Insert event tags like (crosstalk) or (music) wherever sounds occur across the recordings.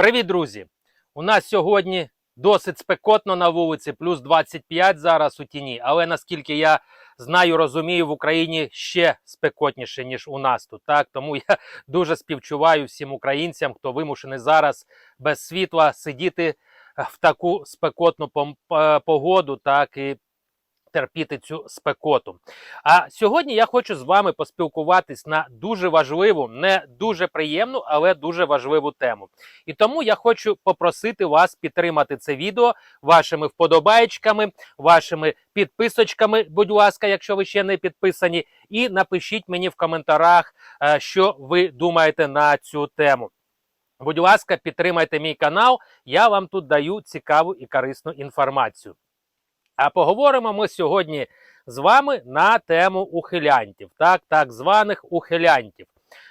Привіт, друзі! У нас сьогодні досить спекотно на вулиці, плюс 25 зараз у тіні. Але наскільки я знаю, розумію, в Україні ще спекотніше, ніж у нас тут. Так? Тому я (laughs) дуже співчуваю всім українцям, хто вимушений зараз без світла сидіти в таку спекотну е, погоду, так і терпіти цю спекоту. А сьогодні я хочу з вами поспілкуватись на дуже важливу, не дуже приємну, але дуже важливу тему. І тому я хочу попросити вас підтримати це відео вашими вподобаєчками, вашими підписочками, будь ласка, якщо ви ще не підписані, і напишіть мені в коментарях, е, що ви думаєте на цю тему. Будь ласка, підтримайте мій канал, я вам тут даю цікаву і корисну інформацію. А поговоримо ми сьогодні з вами на тему ухилянтів, так, так званих ухилянтів.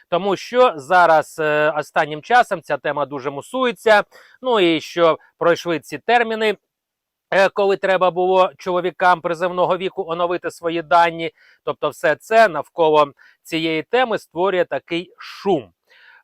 Тому що зараз е, останнім часом ця тема дуже мусується. Ну і що пройшли ці терміни, е, коли треба було чоловікам приземного віку оновити свої дані. Тобто, все це навколо цієї теми створює такий шум.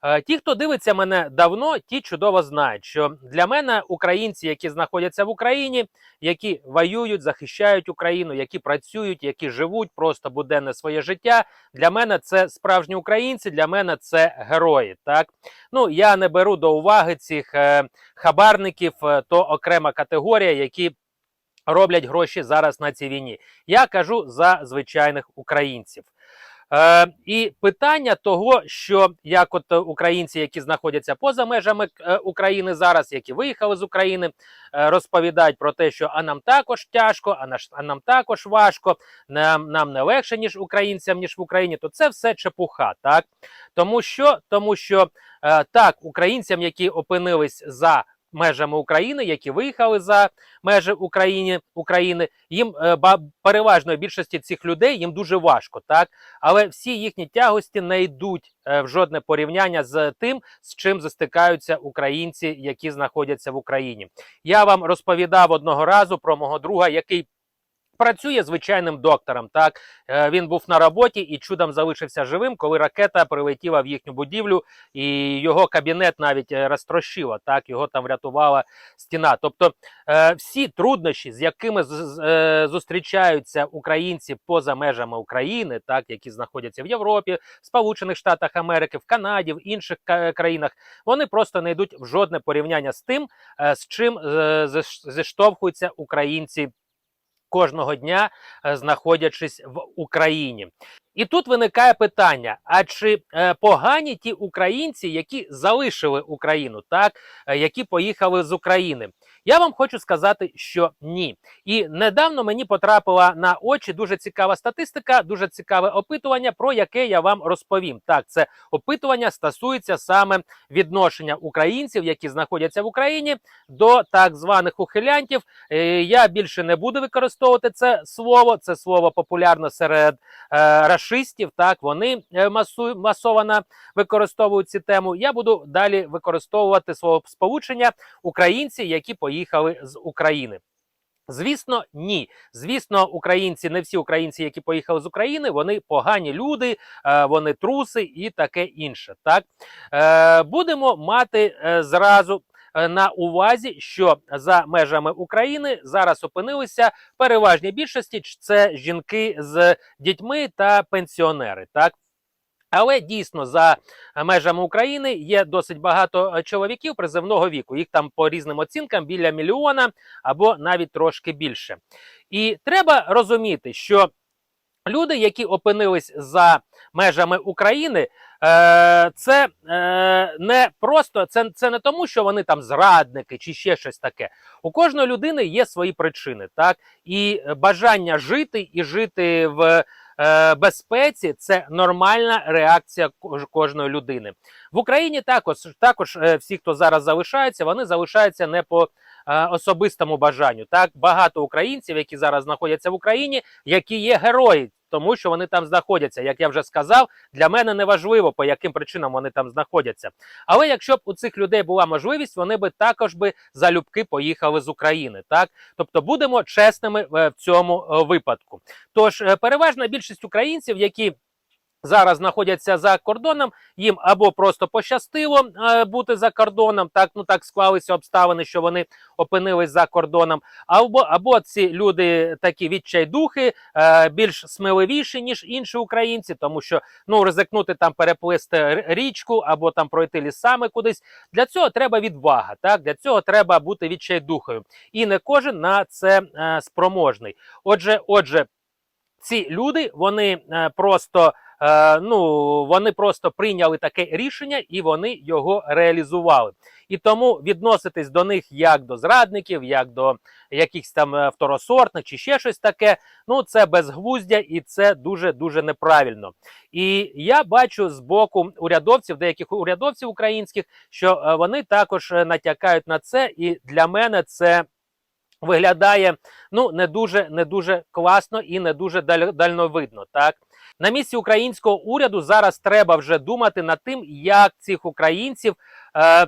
Е, Ті, хто дивиться мене давно, ті чудово знають, що для мене українці, які знаходяться в Україні, які воюють, захищають Україну, які працюють, які живуть просто буденне своє життя. Для мене це справжні українці, для мене це герої. Так ну я не беру до уваги цих е, хабарників, е, то окрема категорія, які роблять гроші зараз на цій війні. Я кажу за звичайних українців. Е, і питання того, що як от е, українці, які знаходяться поза межами е, України зараз, які виїхали з України, е, розповідають про те, що а нам також тяжко, а, наш, а нам також важко, нам, нам не легше, ніж українцям, ніж в Україні, то це все чепуха, так? Тому що, тому що е, так, українцям, які опинились за межами України, які виїхали за межі України, України їм переважно ба- переважної більшості цих людей їм дуже важко, так але всі їхні тягості не йдуть е, в жодне порівняння з тим, з чим застикаються українці, які знаходяться в Україні. Я вам розповідав одного разу про мого друга, який. Працює звичайним доктором. Так Е, він був на роботі і чудом залишився живим, коли ракета прилетіла в їхню будівлю, і його кабінет навіть е, розтрощило. Так його там врятувала стіна. Тобто е, всі труднощі, з якими зустрічаються українці поза межами України, так які знаходяться в Європі, в Сполучених Штатах Америки, в Канаді, в інших країнах, вони просто не йдуть в жодне порівняння з тим, з чим зіштовхуються українці кожного дня, е, знаходячись в Україні. І тут виникає питання: а чи е, погані ті українці, які залишили Україну, так е, які поїхали з України? Я вам хочу сказати, що ні. І недавно мені потрапила на очі дуже цікава статистика, дуже цікаве опитування, про яке я вам розповім. Так, це опитування стосується саме відношення українців, які знаходяться в Україні, до так званих ухилянтів. Я більше не буду використовувати це слово. Це слово популярно серед е, рашистів. Так вони е, масу, масово використовують цю тему. Я буду далі використовувати слово сполучення українці, які поїхали з України. Звісно, ні. Звісно, українці, не всі українці, які поїхали з України, вони погані люди, е, вони труси і таке інше. Так е, будемо мати зразу на увазі, що за межами України зараз опинилися переважній більшості це жінки з дітьми та пенсіонери. Так. Але дійсно за межами України є досить багато е, чоловіків приземного віку. Їх там по різним оцінкам біля мільйона або навіть трошки більше. І треба розуміти, що люди, які опинились за межами України, е, це е, не просто це, це не тому, що вони там зрадники чи ще щось таке. У кожної людини є свої причини, так і бажання жити і жити в е, безпеці це нормальна реакція кожної людини. В Україні також також всі, хто зараз залишається, вони залишаються не по особистому бажанню. Так багато українців, які зараз знаходяться в Україні, які є герої. Тому що вони там знаходяться, як я вже сказав, для мене не важливо, по яким причинам вони там знаходяться. Але якщо б у цих людей була можливість, вони би також би залюбки поїхали з України. Так, тобто будемо чесними е, в цьому е, випадку. Тож е, переважна більшість українців, які зараз знаходяться за кордоном, їм або просто пощастило е, бути за кордоном, так ну так склалися обставини, що вони опинились за кордоном, або або ці люди такі відчайдухи, е, більш сміливіші ніж інші українці, тому що ну ризикнути там переплисти річку або там пройти лісами кудись. Для цього треба відвага. Так для цього треба бути відчайдухою, і не кожен на це е, спроможний. Отже, отже, ці люди вони просто. Е, ну, вони просто прийняли таке рішення і вони його реалізували. І тому відноситись до них як до зрадників, як до якихось там е, второсортних чи ще щось таке. Ну це безглуздя і це дуже дуже неправильно. І я бачу з боку урядовців, деяких урядовців українських, що е, вони також е, натякають на це, і для мене це. Виглядає ну не дуже не дуже класно і не дуже даль, дальновидно. Так на місці українського уряду зараз треба вже думати над тим, як цих українців е,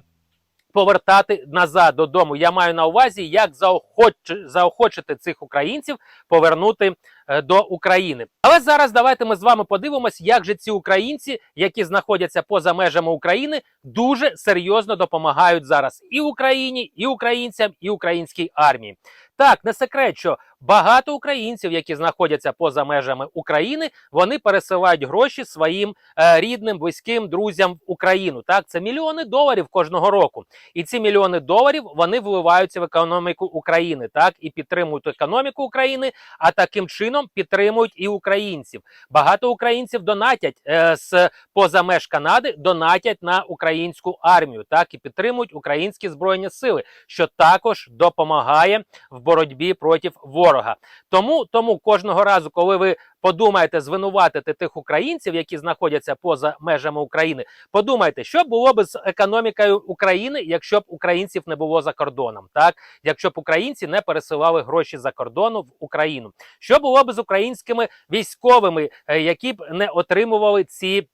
повертати назад додому. Я маю на увазі, як заохоч, заохочити цих українців повернути е, до України. Але зараз давайте ми з вами подивимось, як же ці українці, які знаходяться поза межами України, дуже серйозно допомагають зараз і Україні, і українцям, і українській армії. Так, не секрет, що багато українців, які знаходяться поза межами України, вони пересилають гроші своїм е, рідним, близьким друзям в Україну. Так, це мільйони доларів кожного року. І ці мільйони доларів вони вливаються в економіку України, так і підтримують економіку України, а таким чином підтримують і українців. Багато українців донатять е, з поза меж Канади, донатять на українську армію, так і підтримують українські збройні сили, що також допомагає в боротьбі проти ворога. Тому тому кожного разу, коли ви подумаєте звинуватити тих українців, які знаходяться поза межами України, подумайте, що було б з економікою України, якщо б українців не було за кордоном, так якщо б українці не пересилали гроші за кордону в Україну, що було б з українськими військовими, е, які б не отримували ці.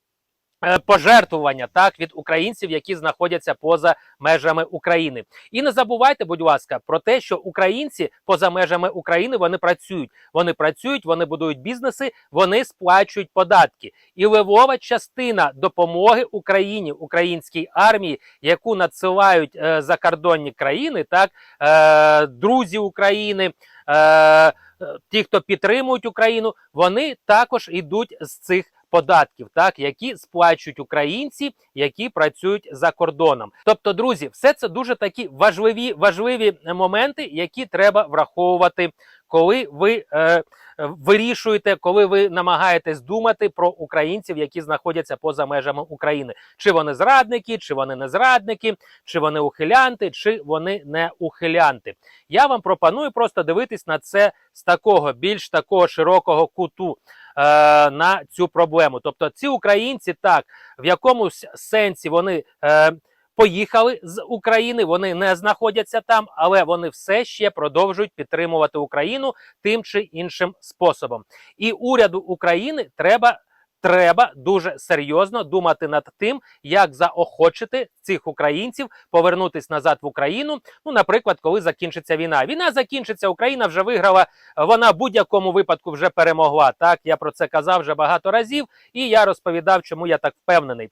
Е, Пожертвування так від українців, які знаходяться поза межами України, і не забувайте, будь ласка, про те, що українці поза межами України вони працюють. Вони працюють, вони будують бізнеси, вони сплачують податки. І левова частина допомоги Україні, українській армії, яку надсилають е, закордонні країни, так е, друзі України. Е, е, ті, хто підтримують Україну, вони також йдуть з цих податків, так які сплачують українці, які працюють за кордоном. Тобто, друзі, все це дуже такі важливі важливі моменти, які треба враховувати, коли ви е, вирішуєте, коли ви намагаєтесь думати про українців, які знаходяться поза межами України. Чи вони зрадники, чи вони не зрадники, чи вони ухилянти, чи вони не ухилянти. Я вам пропоную просто дивитись на це з такого більш такого широкого куту на цю проблему. Тобто, ці українці так в якомусь сенсі вони. Е, Поїхали з України, вони не знаходяться там, але вони все ще продовжують підтримувати Україну тим чи іншим способом. І уряду України треба треба дуже серйозно думати над тим, як заохочити цих українців повернутись назад в Україну. Ну, наприклад, коли закінчиться війна. Війна закінчиться, Україна вже виграла. Вона в будь-якому випадку вже перемогла. Так я про це казав вже багато разів, і я розповідав, чому я так впевнений.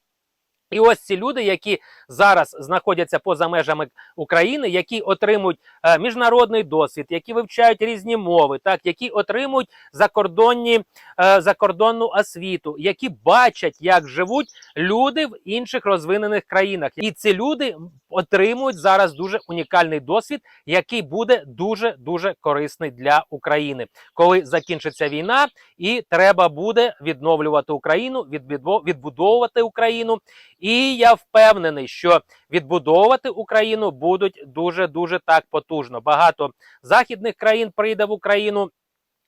І ось ці люди, які зараз знаходяться поза межами України, які отримують е, міжнародний досвід, які вивчають різні мови, так які отримують закордонні е, закордонну освіту, які бачать, як живуть люди в інших розвинених країнах, і ці люди отримують зараз дуже унікальний досвід, який буде дуже дуже корисний для України, коли закінчиться війна, і треба буде відновлювати Україну, відбудо- відбудовувати Україну. І я впевнений, що відбудовувати Україну будуть дуже дуже так потужно. Багато західних країн прийде в Україну.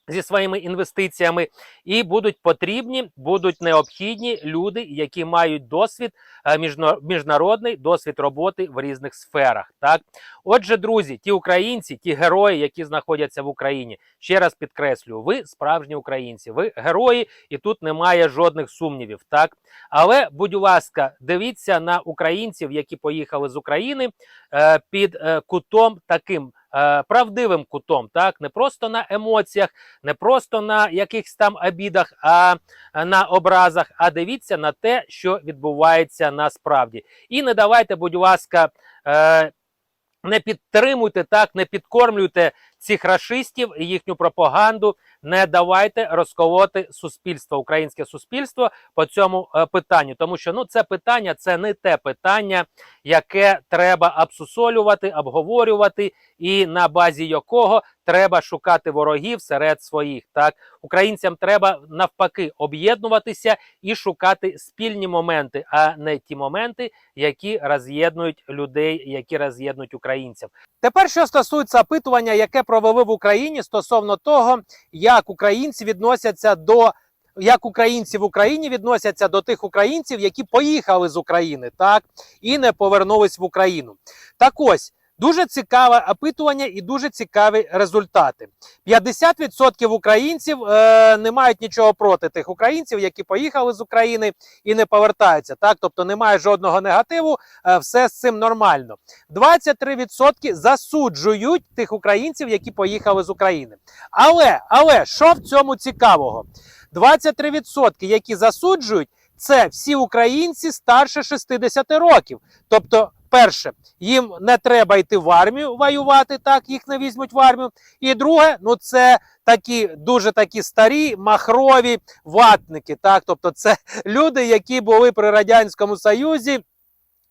Зі своїми інвестиціями і будуть потрібні, будуть необхідні люди, які мають досвід е, міжнародний досвід роботи в різних сферах. Так, отже, друзі, ті українці, ті герої, які знаходяться в Україні, ще раз підкреслюю, ви справжні українці, ви герої, і тут немає жодних сумнівів. Так, але, будь ласка, дивіться на українців, які поїхали з України е, під е, кутом таким. Е, правдивим кутом, так не просто на емоціях, не просто на якихось там обідах, а на образах. А дивіться на те, що відбувається насправді. І не давайте, будь ласка, е, не підтримуйте так, не підкормлюйте цих рашистів і їхню пропаганду. Не давайте розколоти суспільство, українське суспільство по цьому е, питанню, тому що ну це питання це не те питання, яке треба обсусолювати, обговорювати, і на базі якого треба шукати ворогів серед своїх. Так українцям треба навпаки об'єднуватися і шукати спільні моменти, а не ті моменти, які роз'єднують людей, які роз'єднують українців. Тепер що стосується опитування, яке провели в Україні стосовно того, як українці відносяться до. Як українці в Україні відносяться до тих українців, які поїхали з України, так і не повернулись в Україну. Так ось дуже цікаве опитування і дуже цікаві результати. 50% українців е, не мають нічого проти тих українців, які поїхали з України і не повертаються. Так, тобто немає жодного негативу, е, все з цим нормально. 23% засуджують тих українців, які поїхали з України. Але, але що в цьому цікавого? 23%, які засуджують, це всі українці старше 60 років. Тобто, перше, їм не треба йти в армію воювати, так їх не візьмуть в армію. І друге, ну це такі дуже такі старі махрові ватники. Так, тобто, це (laughs) люди, які були при радянському союзі.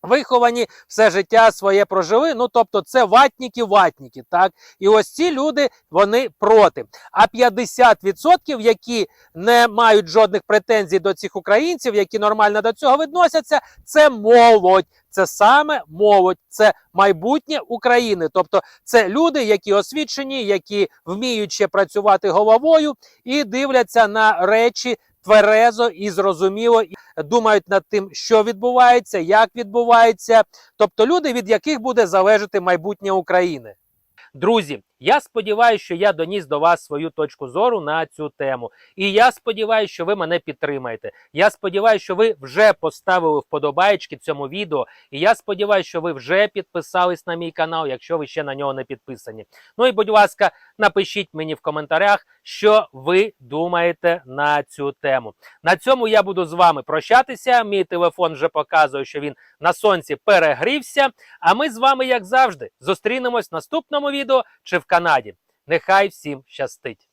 Виховані все життя своє прожили. Ну тобто, це ватніки, ватніки. Так, і ось ці люди вони проти. А 50%, які не мають жодних претензій до цих українців, які нормально до цього відносяться, це молодь. Це саме молодь, це майбутнє України. Тобто, це люди, які освічені, які вміють ще працювати головою і дивляться на речі тверезо і зрозуміло, і думають над тим, що відбувається, як відбувається. Тобто, люди, від яких буде залежати майбутнє України. Друзі, я сподіваюся, що я доніс до вас свою точку зору на цю тему. І я сподіваюся, що ви мене підтримаєте. Я сподіваюся, що ви вже поставили вподобаєчки цьому відео. І я сподіваюся, що ви вже підписались на мій канал, якщо ви ще на нього не підписані. Ну і будь ласка, напишіть мені в коментарях, що ви думаєте на цю тему. На цьому я буду з вами прощатися. Мій телефон вже показує, що він на сонці перегрівся. А ми з вами, як завжди, зустрінемось в наступному відео чи в Канаді. Нехай всім щастить!